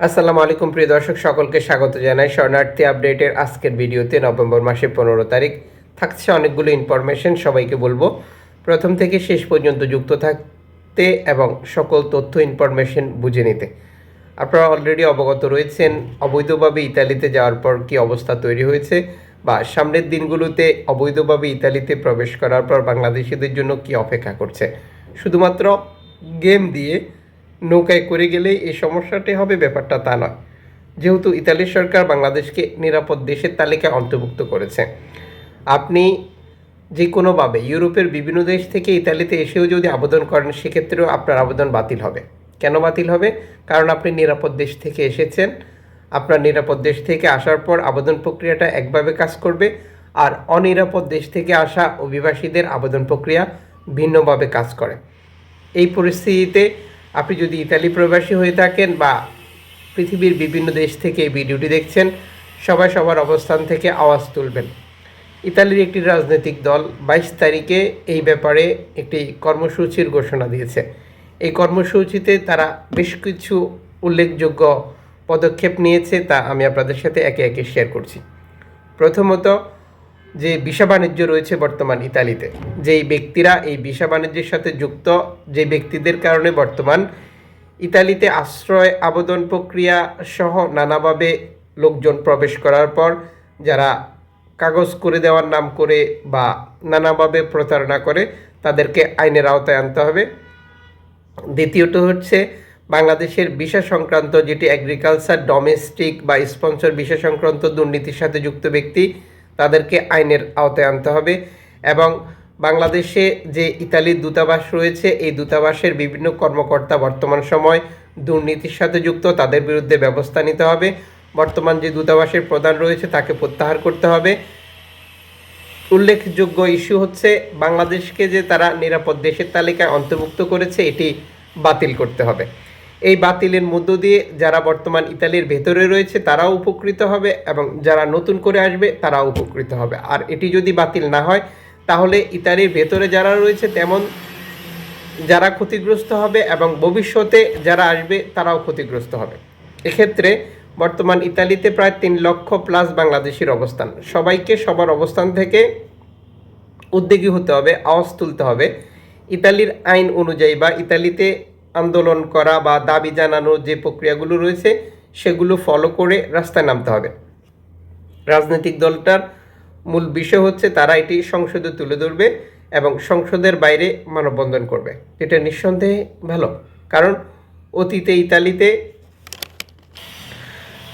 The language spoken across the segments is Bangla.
আসসালামু আলাইকুম, প্রিয় দর্শক, সকলকে স্বাগত জানাই। শরণার্থী আপডেটের আজকের ভিডিওতে নভেম্বর মাসের পনেরো তারিখ। থাকছে অনেকগুলো ইনফরমেশন সবাইকে বলব। প্রথম থেকে শেষ পর্যন্ত যুক্ত থাকতে এবং সকল তথ্য ইনফরমেশন বুঝে নিতে। আপনারা অলরেডি অবগত রয়েছেন, অবৈধভাবে ইতালিতে যাওয়ার পর কি অবস্থা তৈরি হয়েছে বা সামনের দিনগুলোতে অবৈধভাবে ইতালিতে প্রবেশ করার পর বাংলাদেশিদের জন্য কি অপেক্ষা করছে? শুধুমাত্র গেম দিয়ে নৌকায় করে গেলেই এই সমস্যাটি হবে, ব্যাপারটা তা নয়। যেহেতু ইতালির সরকার বাংলাদেশকে নিরাপদ দেশের তালিকায় অন্তর্ভুক্ত করেছে। আপনি যে কোনোভাবে ইউরোপের বিভিন্ন দেশ থেকে ইতালিতে এসেও যদি আবেদন করেন, সেক্ষেত্রেও আপনার আবেদন বাতিল হবে। কেন বাতিল হবে? কারণ আপনি নিরাপদ দেশ থেকে এসেছেন। আপনার নিরাপদ দেশ থেকে আসার পর আবেদন প্রক্রিয়াটা একভাবে কাজ করবে আর অনিরাপদ দেশ থেকে আসা অভিবাসীদের আবেদন প্রক্রিয়া ভিন্নভাবে কাজ করে। এই পরিস্থিতিতে আপনি যদি ইতালি প্রবাসী হয়ে থাকেন বা পৃথিবীর বিভিন্ন দেশ থেকে এই ভিডিওটি দেখছেন, সবাই সবার অবস্থান থেকে আওয়াজ তুলবেন। ইতালির একটি রাজনৈতিক দল বাইশ তারিখে এই ব্যাপারে একটি কর্মসূচির ঘোষণা দিয়েছে। এই কর্মসূচিতে তারা বেশ কিছু উল্লেখযোগ্য পদক্ষেপ নিয়েছে তা আমি আপনাদের সাথে একে একে শেয়ার করছি। প্রথমত যে বিষা বাণিজ্য রয়েছে বর্তমান ইতালিতে, যেই ব্যক্তিরা এই বিষা বাণিজ্যের সাথে যুক্ত, যে ব্যক্তিদের কারণে বর্তমান ইতালিতে আশ্রয় আবেদন প্রক্রিয়া সহ নানাভাবে লোকজন প্রবেশ করার পর, যারা কাগজ করে দেওয়ার নাম করে বা নানাভাবে প্রতারণা করে, তাদেরকে আইনের আওতায় আনতে হবে। দ্বিতীয়ত হচ্ছে, বাংলাদেশের বিষা সংক্রান্ত যেটি অ্যাগ্রিকালচার ডোমেস্টিক বা স্পন্সর বিষা সংক্রান্ত দুর্নীতির সাথে যুক্ত ব্যক্তি তাদেরকে আইনের আওতায় আনতে হবে এবং বাংলাদেশে যে ইতালির দূতাবাস রয়েছে, এই দূতাবাসের বিভিন্ন কর্মকর্তা বর্তমান সময় দুর্নীতির সাথে যুক্ত, তাদের বিরুদ্ধে ব্যবস্থা নিতে হবে। বর্তমান যে দূতাবাসের প্রধান রয়েছে, তাকে প্রত্যাহার করতে হবে। উল্লেখযোগ্য ইস্যু হচ্ছে, বাংলাদেশকে যে তারা নিরাপদ দেশের তালিকায় অন্তর্ভুক্ত করেছে, এটি বাতিল করতে হবে। এই বাতিলের মধ্য দিয়ে যারা বর্তমান ইতালির ভেতরে রয়েছে, তারাও উপকৃত হবে এবং যারা নতুন করে আসবে, তারাও উপকৃত হবে। আর এটি যদি বাতিল না হয়, তাহলে ইতালির ভেতরে যারা রয়েছে, তেমন যারা ক্ষতিগ্রস্ত হবে এবং ভবিষ্যতে যারা আসবে, তারাও ক্ষতিগ্রস্ত হবে। এক্ষেত্রে বর্তমান ইতালিতে প্রায় তিন লক্ষ প্লাস বাংলাদেশের অবস্থান। সবাইকে সবার অবস্থান থেকে উদ্যোগী হতে হবে, আওয়াজ তুলতে হবে। ইতালির আইন অনুযায়ী বা ইতালিতে আন্দোলন করা বা দাবি জানানোর যে প্রক্রিয়াগুলো রয়েছে, সেগুলো ফলো করে রাস্তায় নামতে হবে। রাজনৈতিক দলটার মূল বিষয় হচ্ছে তারা এটি সংসদে তুলে ধরবে এবং সংসদের বাইরে মানববন্ধন করবে। এটা নিঃসন্দেহে ভালো, কারণ অতীতে ইতালিতে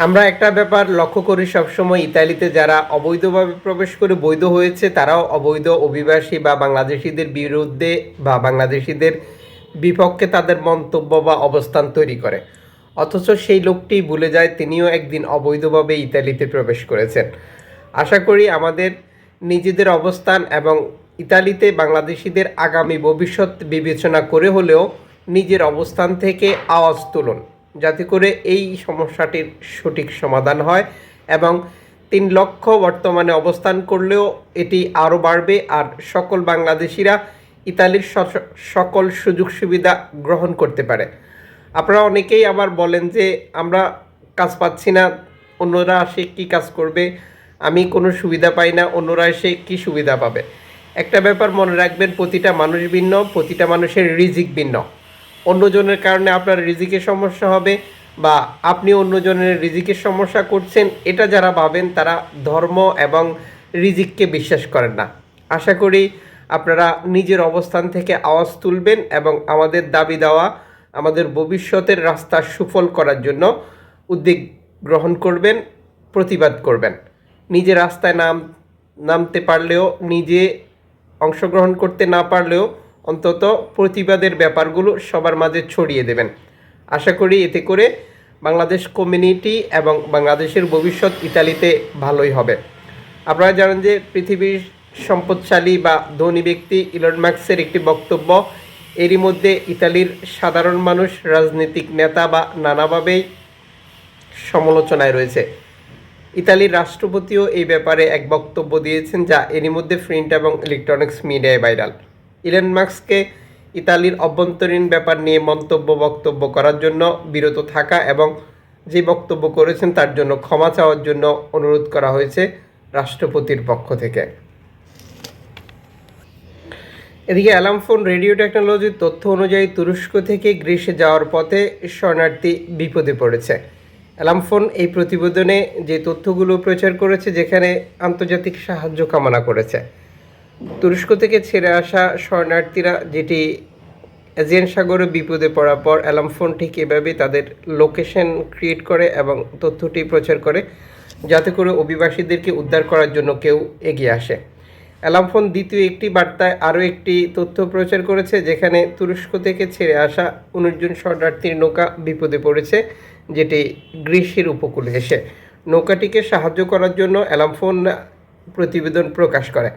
আমরা একটা ব্যাপার লক্ষ্য করি সবসময়, ইতালিতে যারা অবৈধভাবে প্রবেশ করে বৈধ হয়েছে, তারাও অবৈধ অভিবাসী বা বাংলাদেশিদের বিরুদ্ধে বা বাংলাদেশিদের বিপক্ষে তাদের মন্তব্য বা অবস্থান তৈরি করে। অথচ সেই লোকটি ভুলে যায় তিনিও একদিন অবৈধভাবে ইতালিতে প্রবেশ করেছেন। আশা করি আমাদের নিজেদের অবস্থান এবং ইতালিতে বাংলাদেশিদের আগামী ভবিষ্যৎ বিবেচনা করে হলেও নিজের অবস্থান থেকে আওয়াজ তুলুন, যাতে করে এই সমস্যাটির সঠিক সমাধান হয় এবং তিন লক্ষ বর্তমানে অবস্থান করলেও এটি আরও বাড়বে আর সকল বাংলাদেশিরা ইতালির সকল সুযোগ সুবিধা গ্রহণ করতে পারে। আপনারা অনেকেই আবার বলেন যে, আমরা কাজ পাচ্ছি না, অন্যরা আসে কি কাজ করবে? আমি কোনো সুবিধা পাই না, অন্যরা এসে কি সুবিধা পাবে? একটা ব্যাপার মনে রাখবেন, প্রতিটা মানুষ ভিন্ন, প্রতিটা মানুষের রিজিক ভিন্ন। অন্যজনের কারণে আপনার রিজিকের সমস্যা হবে বা আপনি অন্যজনের রিজিকের সমস্যা করছেন, এটা যারা ভাবেন তারা ধর্ম এবং রিজিককে বিশ্বাস করেন না। আশা করি আপনারা নিজের অবস্থান থেকে আওয়াজ তুলবেন এবং আমাদের দাবি দেওয়া, আমাদের ভবিষ্যতের রাস্তা সুফল করার জন্য উদ্যোগ গ্রহণ করবেন, প্রতিবাদ করবেন। নিজে রাস্তায় নাম, নামতে পারলেও, নিজে অংশগ্রহণ করতে না পারলেও অন্তত প্রতিবাদের ব্যাপারগুলো সবার মাঝে ছড়িয়ে দেবেন। আশা করি এতে করে বাংলাদেশ কমিউনিটি এবং বাংলাদেশের ভবিষ্যৎ ইতালিতে ভালোই হবে। আপনারা জানেন যে পৃথিবীর সম্পদশালী বা ধনী ব্যক্তি ইলন মার্কসের একটি বক্তব্য। এরই মধ্যে ইতালির সাধারণ মানুষ, রাজনৈতিক নেতা বা নানাভাবেই সমালোচনায় রয়েছে। ইতালির রাষ্ট্রপতিও এই ব্যাপারে এক বক্তব্য দিয়েছেন যা এরই মধ্যে প্রিন্ট এবং ইলেকট্রনিক্স মিডিয়ায় ভাইরাল। ইলন মার্কসকে ইতালির অভ্যন্তরীণ ব্যাপার নিয়ে মন্তব্য বক্তব্য করার জন্য বিরত থাকা এবং যে বক্তব্য করেছেন তার জন্য ক্ষমা চাওয়ার জন্য অনুরোধ করা হয়েছে রাষ্ট্রপতির পক্ষ থেকে। এদিকে অ্যালামফোন রেডিও টেকনোলজির তথ্য অনুযায়ী তুরস্ক থেকে গ্রীসে যাওয়ার পথে শরণার্থী বিপদে পড়েছে। অ্যালামফোন এই প্রতিবেদনে যে তথ্যগুলো প্রচার করেছে, যেখানে আন্তর্জাতিক সাহায্য কামনা করেছে। তুরস্ক থেকে ছেড়ে আসা শরণার্থীরা যেটি এজিয়ান সাগরে বিপদে পড়ার পর অ্যালামফোন ঠিক এভাবে তাদের লোকেশন ক্রিয়েট করে এবং তথ্যটি প্রচার করে, যাতে করে অভিবাসীদেরকে উদ্ধার করার জন্য কেউ এগিয়ে আসে। অ্যালামফোন দ্বিতীয় একটি বার্তায় আরও একটি তথ্য প্রচার করেছে, যেখানে তুরস্ক থেকে ছেড়ে আসা উনিশ জন শরণার্থীর নৌকা বিপদে পড়েছে, যেটি গ্রীষ্মের উপকূলে এসে। নৌকাটিকে সাহায্য করার জন্য অ্যালামফোন প্রতিবেদন প্রকাশ করে।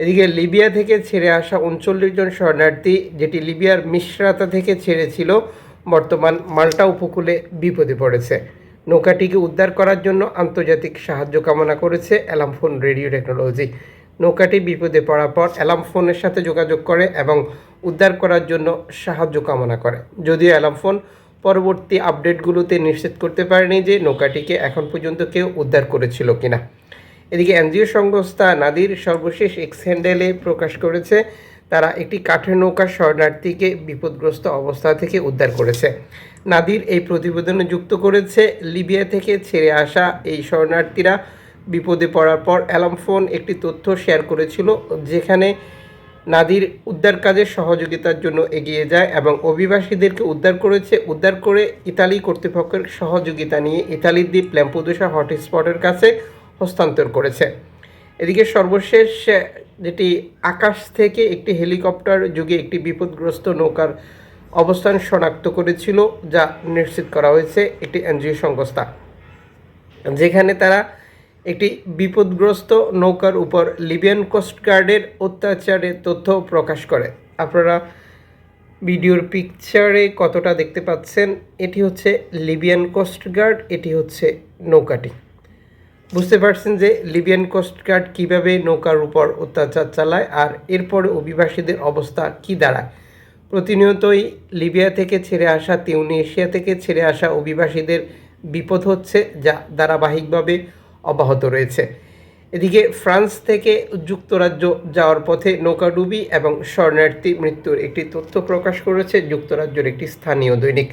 এদিকে লিবিয়া থেকে ছেড়ে আসা উনচল্লিশ জন শরণার্থী, যেটি লিবিয়ার মিশ্রাতা থেকে ছেড়েছিল, বর্তমান মাল্টা উপকূলে বিপদে পড়েছে। নৌকাটিকে উদ্ধার করার জন্য আন্তর্জাতিক সাহায্য কামনা করেছে অ্যালামফোন রেডিও টেকনোলজি। নৌকাটি বিপদে পড়ার পর অ্যালামফোনের সাথে যোগাযোগ করে এবং উদ্ধার করার জন্য সাহায্য কামনা করে। যদিও অ্যালামফোন পরবর্তী আপডেটগুলোতে নিশ্চিত করতে পারেনি যে নৌকাটিকে এখন পর্যন্ত কেউ উদ্ধার করেছিল কিনা। এদিকে এনজিও সংস্থা নাদির সর্বশেষ এক্স হ্যান্ডেলে প্রকাশ করেছে, তারা একটি কাঠের নৌকা শরণার্থীকে বিপদগ্রস্ত অবস্থা থেকে উদ্ধার করেছে। নাদির এই প্রতিবেদনে যুক্ত করেছে, লিবিয়া থেকে ছেড়ে আসা এই শরণার্থীরা বিপদে পড়ার পর অ্যালাম ফোন একটি তথ্য শেয়ার করেছিল, যেখানে নাদির উদ্ধার কাজে সহযোগিতার জন্য এগিয়ে যায় এবং অভিবাসীদেরকে উদ্ধার করেছে। উদ্ধার করে ইতালি কর্তৃপক্ষের সহযোগিতা নিয়ে ইতালির দ্বীপ ল্যাম্পুদোসা হটস্পটের কাছে হস্তান্তর করেছে। এদিকে সর্বশেষ, যেটি আকাশ থেকে একটি হেলিকপ্টার যুগে একটি বিপদগ্রস্ত নৌকার অবস্থান শনাক্ত করেছিল, যা নিশ্চিত করা হয়েছে একটি এনজিও সংস্থা, যেখানে তারা একটি বিপদগ্রস্ত নৌকার উপর লিবিয়ান কোস্টগার্ডের অত্যাচারের তথ্য প্রকাশ করে। আপনারা ভিডিওর পিকচারে কতটা দেখতে পাচ্ছেন, এটি হচ্ছে লিবিয়ান কোস্টগার্ড এটি হচ্ছে নৌকাটি। বুঝতে পারছেন যে লিবিয়ান কোস্টগার্ড কীভাবে নৌকার উপর অত্যাচার চালায় আর এরপরে অভিবাসীদের অবস্থা কি দাঁড়ায়? প্রতিনিয়তই লিবিয়া থেকে ছেড়ে আসা, তিউনিশিয়া থেকে ছেড়ে আসা অভিবাসীদের বিপদ হচ্ছে, যা ধারাবাহিকভাবে অব্যাহত রয়েছে। এদিকে ফ্রান্স থেকে যুক্তরাজ্য যাওয়ার পথে নৌকাডুবি এবং শরণার্থী মৃত্যুর একটি তথ্য প্রকাশ করেছে যুক্তরাজ্যের একটি স্থানীয় দৈনিক।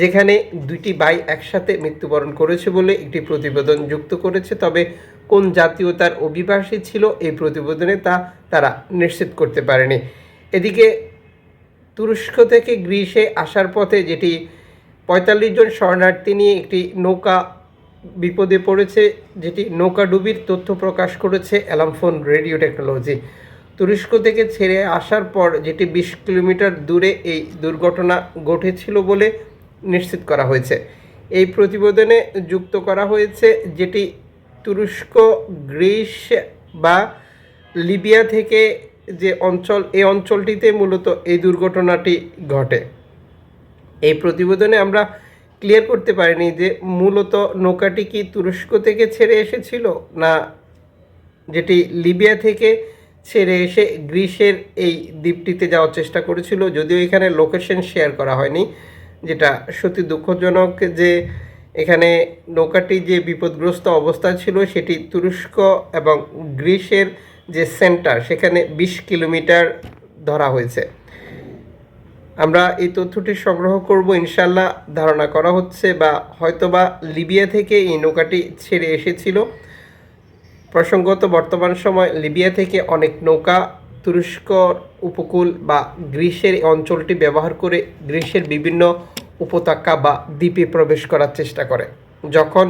যেখানে দুইটি বাই একসাথে মৃত্যুবরণ করেছে বলে একটি প্রতিবেদন যুক্ত করেছে, তবে কোন জাতীয়তার অভিবাসী ছিল এই প্রতিবেদনে তা তারা নিশ্চিত করতে পারেনি। এদিকে তুরস্ক থেকে গ্রীসে আসার পথে যেটি পঁয়তাল্লিশ জন শরণার্থী নিয়ে একটি নৌকা বিপদে পড়েছে, যেটি নৌকাডুবির তথ্য প্রকাশ করেছে অ্যালামফোন রেডিও টেকনোলজি। তুরস্ক থেকে ছেড়ে আসার পর যেটি বিশ কিলোমিটার দূরে এই দুর্ঘটনা ঘটেছিল বলে নিশ্চিত করা হয়েছে। এই প্রতিবেদনে যুক্ত করা হয়েছে যেটি তুরস্ক, গ্রিস বা লিবিয়া থেকে যে অঞ্চল, এই অঞ্চলটিতে মূলত এই দুর্ঘটনাটি ঘটে। এই প্রতিবেদনে আমরা ক্লিয়ার করতে পারিনি যে মূলত নৌকাটি কি তুরস্ক থেকে ছেড়ে এসেছিল না যেটি লিবিয়া থেকে ছেড়ে এসে গ্রিসের এই দ্বীপটিতে যাওয়ার চেষ্টা করেছিল। যদিও এখানে লোকেশন শেয়ার করা হয়নি, যেটা সত্যি দুঃখজনক যে এখানে নৌকাটি যে বিপদগ্রস্ত অবস্থা ছিল, সেটি তুরস্ক এবং গ্রিসের যে সেন্টার সেখানে বিশ কিলোমিটার ধরা হয়েছে। আমরা এই তথ্যটি সংগ্রহ করব ইনশাল্লাহ ধারণা করা হচ্ছে বা হয়তোবা লিবিয়া থেকে এই নৌকাটি ছেড়ে এসেছিল। প্রসঙ্গত, বর্তমান সময় লিবিয়া থেকে অনেক নৌকা তুরস্ক উপকূল বা গ্রীষ্মের অঞ্চলটি ব্যবহার করে গ্রীষ্মের বিভিন্ন উপত্যকা বা দ্বীপে প্রবেশ করার চেষ্টা করে। যখন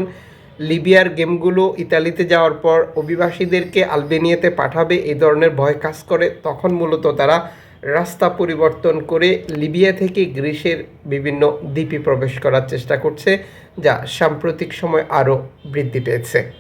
লিবিয়ার গেমগুলো ইতালিতে যাওয়ার পর অভিবাসীদেরকে আলবেনিয়াতে পাঠাবে এই ধরনের ভয় কাজ করে, তখন মূলত তারা রাস্তা পরিবর্তন করে লিবিয়া থেকে গ্রিসের বিভিন্ন দ্বীপে প্রবেশ করার চেষ্টা করছে, যা সাম্প্রতিক সময় আরও বৃদ্ধি পেয়েছে।